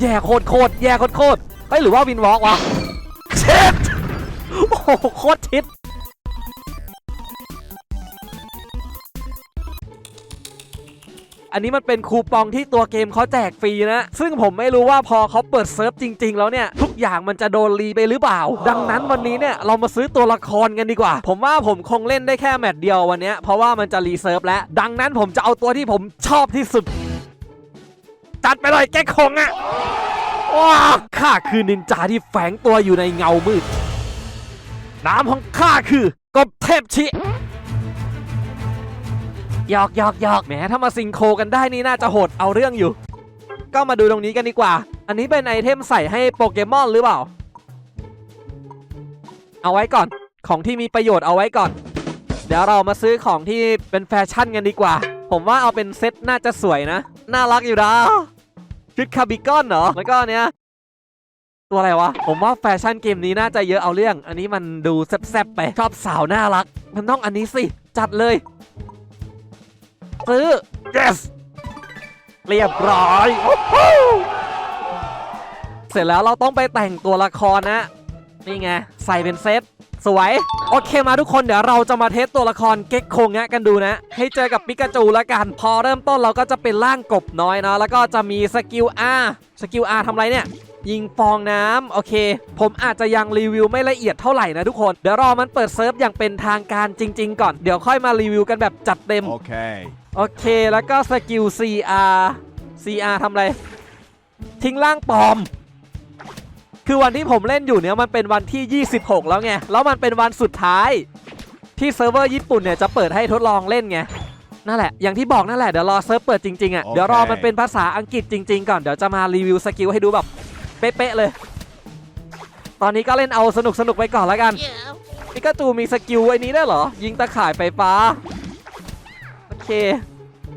แย่โคตรโคตรแย่โคตรโคตรเฮ้ยหรือว่าวินวอล์กวะเช็ดโอ้โหโคตรทิศอันนี้มันเป็นคูปองที่ตัวเกมเขาแจกฟรีนะ ซึ่งผมไม่รู้ว่าพอเขาเปิดเซิร์ฟจริง ๆ แล้วเนี่ย ทุกอย่างมันจะโดนรีไปหรือเปล่า ดังนั้นวันนี้เนี่ย เรามาซื้อตัวละครกันดีกว่า ผมว่าผมคงเล่นได้แค่แมตช์เดียววันนี้เพราะว่ามันจะรีเซิร์ฟแล้ว ดังนั้นผมจะเอาตัวที่ผมชอบที่สุด จัดไปเลยแกคงอะว้าข้าคือนินจาที่แฝงตัวอยู่ในเงามืด นามของข้าคือกบเทพชิหยอกหยอกหยอกแหมถ้ามาซิงโคกันได้นี่น่าจะโหดเอาเรื่องอยู่ ก็มาดูตรงนี้กันดีกว่า อันนี้เป็นไอเทมใส่ให้โปเกมอนหรือเปล่า เอาไว้ก่อน ของที่มีประโยชน์เอาไว้ก่อน เดี๋ยวเรามาซื้อของที่เป็นแฟชั่นกันดีกว่า ผมว่าเอาเป็นเซ็ตน่าจะสวยนะ น่ารักอยู่นะ ชุดคาร์บิกอนเหรอ แล้วก็เนี้ยตัวอะไรวะ ผมว่าแฟชั่นเกมนี้น่าจะเยอะเอาเรื่อง อันนี้มันดูแซ่บๆไป ชอบสาวน่ารัก มันต้องอันนี้สิ จัดเลย ซื้อ yes เรียบร้อย เสร็จแล้วเราต้องไปแต่งตัวละครนะ นี่ไง ใส่เป็นเซต สวย โอเคมาทุกคนเดี๋ยวเราจะมาเทสตัวละครเก็กโคงะกันดูนะ ให้เจอกับปิกาจูแล้วกัน พอเริ่มต้นเราก็จะเป็นร่างกบน้อยเนาะแล้วก็จะมีสกิล R สกิล R ทำอะไรเนี่ยยิงฟองน้ำโอเค ผมอาจจะยังรีวิวไม่ละเอียดเท่าไหร่นะทุกคน เดี๋ยวรอมันเปิดเซิร์ฟอย่างเป็นทางการจริง ๆ ก่อน เดี๋ยวค่อยมารีวิวกันแบบจัดเต็ม Okay. โอเค แล้วก็สกิล CR CR ทำอะไร ทิ้งร่างปลอม คือวันที่ผมเล่นอยู่เนี่ยมันเป็นวันที่ 26 แล้วไง แล้วมันเป็นวันสุดท้าย ที่เซิร์ฟเวอร์ญี่ปุ่นเนี่ยจะเปิดให้ทดลองเล่นไง นั่นแหละ อย่างที่บอกนั่นแหละ เดี๋ยวรอเซิร์ฟเปิดจริงๆอะโอเคเดี๋ยวรอมันเป็นภาษาอังกฤษจริง ๆ ก่อน เดี๋ยวจะมารีวิวสกิลให้ดูแบบเป๊ะๆเลย ตอนนี้ก็เล่นเอาสนุกๆไปก่อนแล้วกันปิกาจูมีสกิลไอ้นี้ได้วยเหรอ ยิงตะข่ายไฟฟ้า โอเค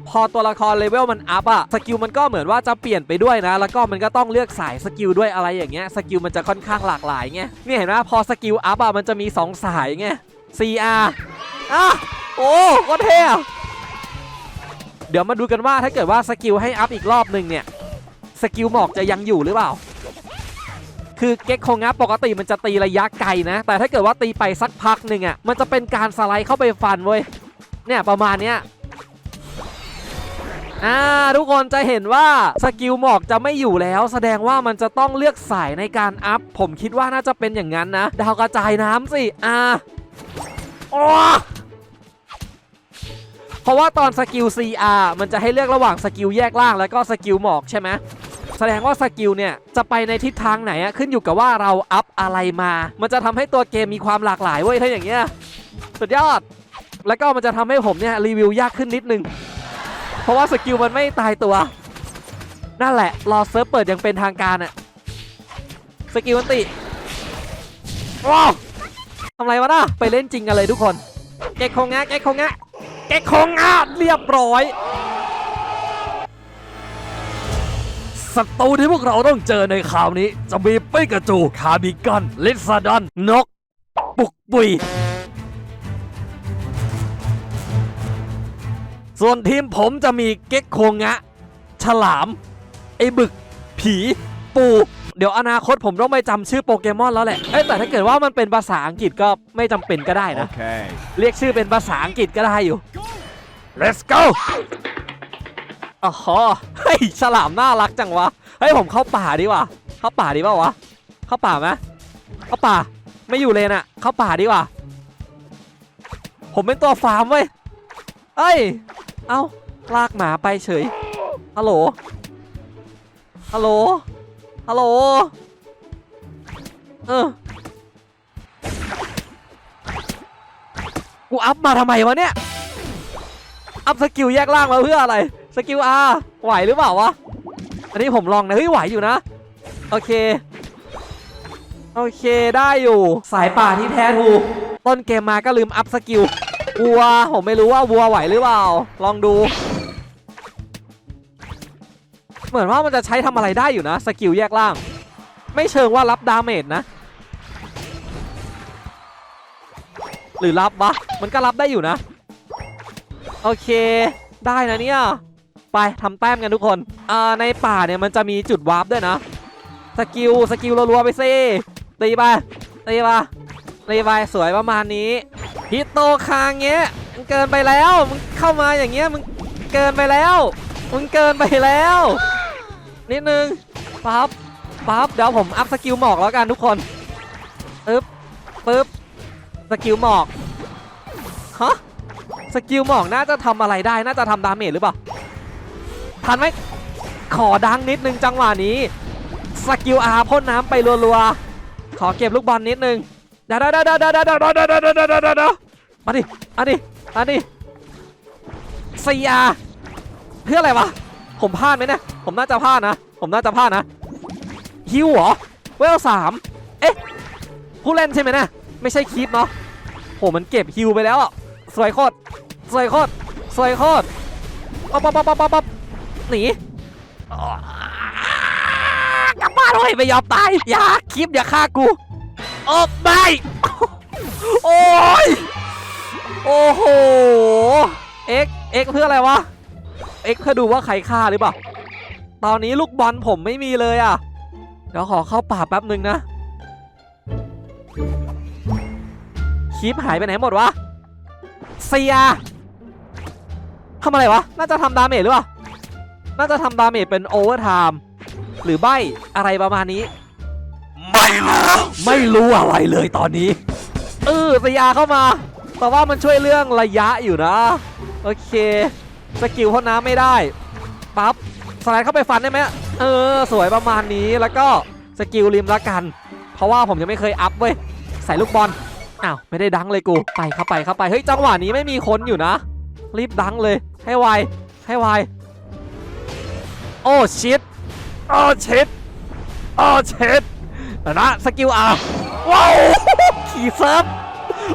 พอตัวละครเลเวลมันอัพอะสกิลมันก็เหมือนว่าจะเปลี่ยนไปด้วยนะ แล้วก็มันก็ต้องเลือกสายสกิลด้วยอะไรอย่างเงี้ยสกิลมันจะค่อนข้างหลากหลายไงนี่เห็นไหมพอสกิลอัพอะมันจะมี 2 สายไง CR อะโอ้ก็เท่เดี๋ยวมาดูกันว่าถ้าเกิดว่าสกิลให้อัพอีกรอบหนึ่งเนี่ยสกิลหมอกจะยังอยู่หรือเปล่า คือเก็กโคงับปกติมันจะตีระยะไกลนะ แต่ถ้าเกิดว่าตีไปสักพักหนึ่งอะมันจะเป็นการสไลด์เข้าไปฟันเว้ยเนี่ยประมาณเนี้ย อ่าทุกคนจะเห็นว่าสกิลหมอกจะไม่อยู่แล้ว แสดงว่ามันจะต้องเลือกสายในการอัพ ผมคิดว่าน่าจะเป็นอย่างนั้นนะ ดาวกระจายน้ำสิอ่าโอ้เพราะว่าตอนสกิล CR มันจะให้เลือกระหว่างสกิลแยกล่างแล้วก็สกิลหมอกใช่ไหมแสดงว่าสกิลเนี่ยจะไปในทิศทางไหนอะขึ้นอยู่กับว่าเราอัพอะไรมา มันจะทำให้ตัวเกมมีความหลากหลายเว้ยถ้าอย่างเงี้ยสุดยอด แล้วก็มันจะทำให้ผมเนี่ยรีวิวยากขึ้นนิดนึง ราะว่าสกิลมันไม่ตายตัว นั่นแหละ รอเซิร์ฟเปิดย่างเป็นทางการอะสกิลอันติว้าวทำไรวะน่ะไปเล่นจริงกันเลยทุกคนเก็กคงงะเก็กคงงะเก็กคงงะเรียบร้อยศัตรูที่พวกเราต้องเจอในคราวนี้ จะมีปิกาจู คาบิกัน ลิซาดอนนก ปุกปุย ส่วนทีมผมจะมีเก็กโคงะ ฉลาม ไอ้บึก ผี ปู เดี๋ยวอนาคตผมต้องไปจำชื่อโปเกมอนแล้วแหละ เอ้ยแต่ถ้าเกิดว่ามันเป็นภาษาอังกฤษก็ไม่จำเป็นก็ได้นะ Okay. เรียกชื่อเป็นภาษาอังกฤษก็ได้อยู่ let's go อ๋อเฮ้ยฉลามน่ารักจังวะ เฮ้ยผมเข้าป่าดีกว่า เข้าป่าดีป่าวะ เข้าป่าไหมเข้าป่า ไม่อยู่เลยน่ะเข้าป่าดีกว่า ผมเป็นตัวฟาร์มเว้ยเอ้ย เอ้า ลากหมาไปเฉย ฮัลโหล ฮัลโหล ฮัลโหล เออ กูอัพมาทำไมวะเนี่ย อัพสกิลแยกล่างมาเพื่ออะไร สกิล R ไหวหรือเปล่าวะ อันนี้ผมลองนะ เฮ้ย ไหวอยู่นะ โอเค โอเคได้อยู่ สายป่าที่แท้ถูต้นเกมมาก็ลืมอัพสกิล วัว ผมไม่รู้ว่าวัวไหวหรือเปล่า ลองดู เหมือนว่ามันจะใช้ทำอะไรได้อยู่นะ สกิลแยกล่าง ไม่เชิงว่ารับดาเมจนะ หรือรับวะ มันก็รับได้อยู่นะ โอเค ได้นะเนี่ย ไปทำแต้มกันทุกคนอ่าในป่าเนี่ยมันจะมีจุดวาร์ปด้วยนะ สกิล สกิลรัวๆไปสิตีไปตีไปตีไปสวยประมาณนี้ ฮิตโตคางเงี้ยมึงเกินไปแล้วมึงเข้ามาอย่างเงี้ยมึงเกินไปแล้วมึงเกินไปแล้ว นิดนึงปั๊บปั๊บเดี๋ยวผมอัพสกิลหมอกแล้วกันทุกคนปึ๊บปึ๊บสกิลหมอกฮะสกิลหมอกน่าจะทำอะไรได้น่าจะทำดาเมจหรือเปล่าทันไหมขอดังนิดนึงจังหวะนี้สกิลอาพ่นน้ำไปรัวๆขอเก็บลูกบอลนิดนึง เดี๋ยวเดี๋ยวเดี๋ยวเดี๋ยวเดี๋ยวเดี๋ยวมเดิมเดิมาดิเสียเพื่ออะไรวะ ผมพลาดไหมเนี่ยผมน่าจะพลาดนะ ผมน่าจะพลาดนะฮิวเหรอเวลสามเอ๊ะผู้เล่นใช่ไหมนะไม่ใช่คีปเนาะโหมันเก็บฮิวไปแล้วอะสวยโคตรสวยโคตรสวยโคตรปั๊บปั๊บปั๊บปั๊บปั๊บหนีกลับบ้านเลยไม่ยอมตายอย่าคลิปอย่าฆ่ากู โอ้ไม่ โอ้ย โอ้โห เอ็กเอ็กเพื่ออะไรวะ เอ็กเพื่อดูว่าใครฆ่าหรือเปล่า ตอนนี้ลูกบอลผมไม่มีเลยอะ เดี๋ยวขอเข้าป่าแป๊บหนึ่งนะ คลิปหายไปไหนหมดวะเซียทำอะไรวะ น่าจะทำดาเมจหรือเปล่า น่าจะทำดาเมจเป็นโอเวอร์ไทม์หรือใบอะไรประมาณนี้ ไม่รู้ไม่รู้อะไรเลยตอนนี้เออสยาเข้ามา แต่ว่ามันช่วยเรื่องระยะอยู่นะ โอเค สกิลพ่นน้ำไม่ได้ปั๊บสไลด์เข้าไปฟันได้ไหมเออ สวยประมาณนี้แล้วก็สกิลริมละกัน เพราะว่าผมยังไม่เคยอัพเว้ยใส่ลูกบอลอ้าวไม่ได้ดังเลยกูไปเข้าไปเข้าไปเฮ้ยจังหวะนี้ไม่มีคนอยู่นะ รีบดังเลย ให้ไวให้ไวโอ้ชิดโอ้ชิดโอ้ชิด แต่นะสกิลอาว้าวขี่เซิร์ฟ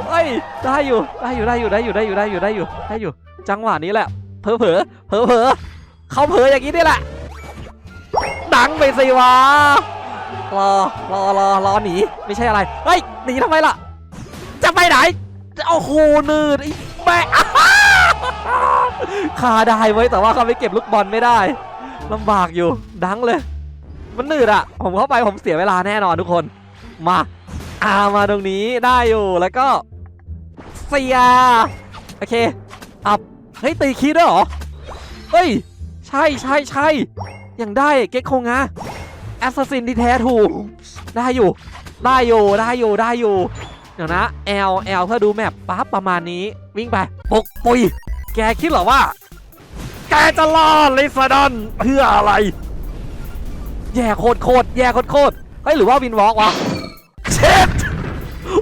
เฮ้ยได้อยู่ได้อยู่ได้อยู่ได้อยู่ได้อยู่ได้อยู่ได้อยู่ได้อยู่ จังหวะนี้แหละเผลอเผลอเผลอเผลอเขาเผลออย่างนี้นี่แหละดังไปสิวะรอรอรอรอหนีไม่ใช่อะไรเฮ้ยหนีทำไมล่ะ จะไปไหนโอ้โหนืดไอ้แม่อ้าคาได้ไว้ยแต่ว่าเขาไม่เก็บลูกบอลไม่ได้ลำบากอยู่ดังเลย มันหนืดอะผมเข้าไปผมเสียเวลาแน่นอนทุกคน มาอามาตรงนี้ได้อยู่แล้วก็เสียโอเคอับเฮ้ยตีคีดด้วยเหรอเฮ้ยใช่ใช่ใช่ยังได้เก็กโคงะแอสซัสซินที่แท้ถูกได้อยู่ ได้อยู่ ได้อยู่ ได้อยู่ เดี๋ยวนะ L L เพื่อดูแมปปั๊บประมาณนี้ วิ่งไปปกปุย แกคิดเหรอว่า แกจะรอดลิซาดอนเพื่ออะไร แย่โคตรโคตรแย่โคตรโคตรเฮ้ยหรือว่าวินวอล์กวะเช็ด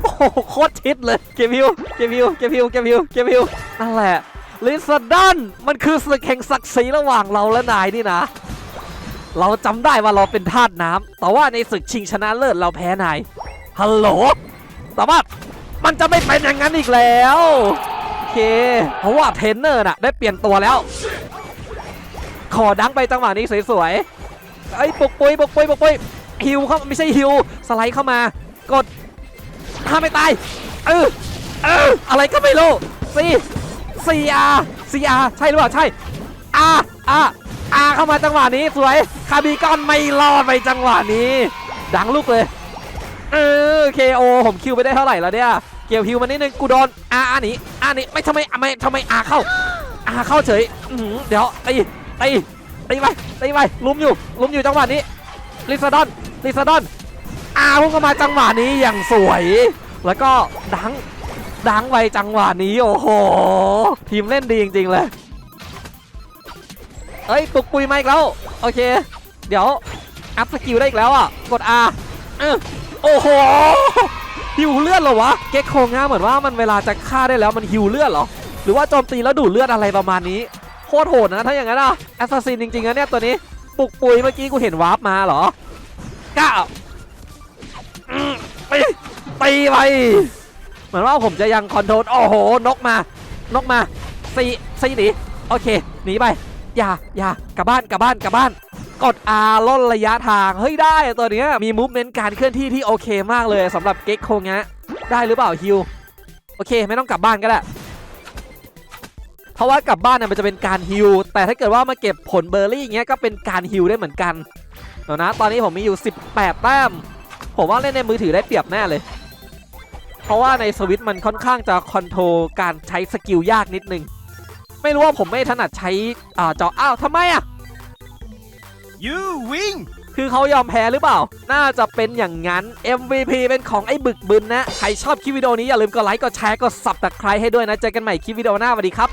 โอ้โหโคตรชิดเลยเกมิวเกมิวเกมิวเกมิวเกมิวนั่นแหละลิซาดอนมันคือศึกแห่งศักดิ์ศรีระหว่างเราและนายนี่นะ เราจำได้ว่าเราเป็นทาสน้ำแต่ว่าในศึกชิงชนะเลิศเราแพ้นายฮัลโหลแต่ว่ามันจะไม่เป็นอย่างนั้นอีกแล้วโอเค เพราะว่าเทรนเนอร์น่ะได้เปลี่ยนตัวแล้ว ขอดังไปจังหวะนี้สวย ไอ้ปกปุยปกปุยปกปุยฮิวเข้าไม่ใช่ฮิวสไลด์เข้ามากดห้าไม่ตายเออเอออะไรก็ไม่รู้ซีซีอาร์ซีอาร์ใช่หรือเปล่าใช่อาอาอาเข้ามาจังหวะนี้สวยคาบีกอนไม่รอดไปจังหวะนี้ ดังลูกเลยเออเคโอผมคิวไปได้เท่าไหร่แล้วเนี่ยเกี่ยวฮิวมานิดนึงกูโดนอาอาหนีอาหนีไม่ทำไมไม่ทำไมอาเข้าอาเข้าเฉยเดี๋ยวตีตี ตีไปตีไปลุมอยู่ลุมอยู่จังหวะนี้ลิซาดอนลิซาดอนอาพุ่งเข้ามาจังหวะนี้อย่างสวย แล้วก็ดังดังไปจังหวะนี้โอ้โหทีมเล่นดีจริงๆเลยเอ้ยปุกปุยมาอีกแล้วโอเค เดี๋ยวอัพสกิลได้อีกแล้วอะกด R อโอ้โหฮิวเลือดเหรอวะเก็กโคงงาเหมือนว่ามันเวลาจะฆ่าได้แล้วมันฮิวเลือดเหรอหรือว่าโจมตีแล้วดูดเลือดอะไรประมาณนี้ คตรโหดนะถ้าอย่างนั้นอะแอสซัสซินจริงๆนะเนี่ยตัวนี้ปลุกปุยเมื่อกี้กูเห็นวาร์ปมาเหรอก้าวอืมตีตีไปเหมือนว่าผมจะยังคอนโทรลโอ้โหนกมานกมาซีซีหนีโอเคหนีไปอย่าอย่ากลับบ้านกลับบ้านกลับบ้านกด R ลดระยะทาง เฮ้ยได้ตัวเนี้ยมีมูฟเมนต์การเคลื่อนที่ที่โอเคมากเลยสำหรับเก็กโคงะได้หรือเปล่าฮิว โอเค ไม่ต้องกลับบ้านก็ได้ ราะว่ากลับบ้านเนี่ยมันจะเป็นการฮิลแต่ถ้าเกิดว่ามาเก็บผลเบอร์รี่อย่างเงี้ยก็เป็นการฮิลได้เหมือนกันเดี๋ยวนะ ตอนนี้ผมมีอยู่ 18 แต้ม ผมว่าเล่นในมือถือได้เปรียบแน่เลย เพราะว่าในสวิตมันค่อนข้างจะคอนโทรลการใช้สกิลยากนิดนึง ไม่รู้ว่าผมไม่ถนัดใช้อ่าจออ้าวทำไมอะ You win คือเขายอมแพ้หรือเปล่า น่าจะเป็นอย่างนั้น MVP เป็นของไอ้บึกบึนนะ ใครชอบคลิปวิดีโอนี้อย่าลืมกดไลค์ กดแชร์ กดซับตะไคร้ให้ด้วยนะ เจอกันใหม่คลิปวิดีโอหน้าสวัสดีครับ